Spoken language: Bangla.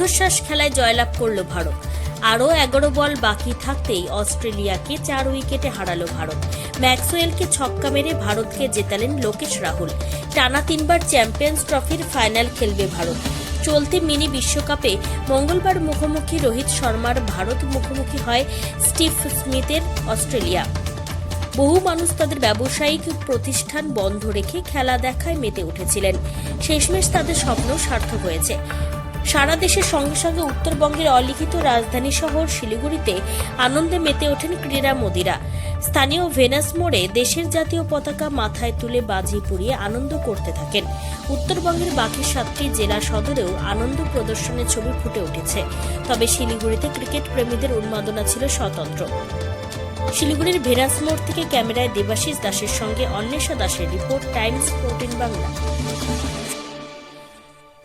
রুদ্ধশ্বাস খেলায় জয়লাভ করল ভারত। আরও এগারো বল বাকি থাকতেই অস্ট্রেলিয়াকে চার উইকেটে হারালো ভারত। ম্যাক্সওয়েলকে ছক্কা মেরে ভারতকে জেতালেন লোকেশ রাহুল। টানা তিনবার চ্যাম্পিয়ন্স ট্রফির ফাইনাল খেলবে ভারত। চলতি মিনি বিশ্বকাপে মঙ্গলবার মুখোমুখি রোহিত শর্মার ভারত মুখোমুখি হয় স্টিভ স্মিথের অস্ট্রেলিয়া। বহু মানুষ তাদের ব্যবসায়িক প্রতিষ্ঠান বন্ধ রেখে খেলা দেখায় মেতে উঠেছিলেন। শেষমেশ তাদের স্বপ্ন সার্থক হয়েছে। সারা দেশের সঙ্গে সঙ্গে উত্তরবঙ্গের অলিখিত রাজধানী শহর শিলিগুড়িতে আনন্দে মেতে ওঠেন ক্রীড়া মোদিরা। স্থানীয় ভেনাস মোড়ে দেশের জাতীয় পতাকা মাথায় তুলে বাজি পুড়িয়ে আনন্দ করতে থাকেন। উত্তরবঙ্গের বাকি সাতটি জেলা সদরেও আনন্দ প্রদর্শনের ছবি ফুটে উঠেছে। তবে শিলিগুড়িতে ক্রিকেট প্রেমীদের উন্মাদনা ছিল স্বতন্ত্র। শিলিগুড়ির ভেরাস মোড় থেকে ক্যামেরায় দেবাশিস দাসের সঙ্গে অন্বেষা দাসের রিপোর্ট টাইমস ফোরটিন বাংলা।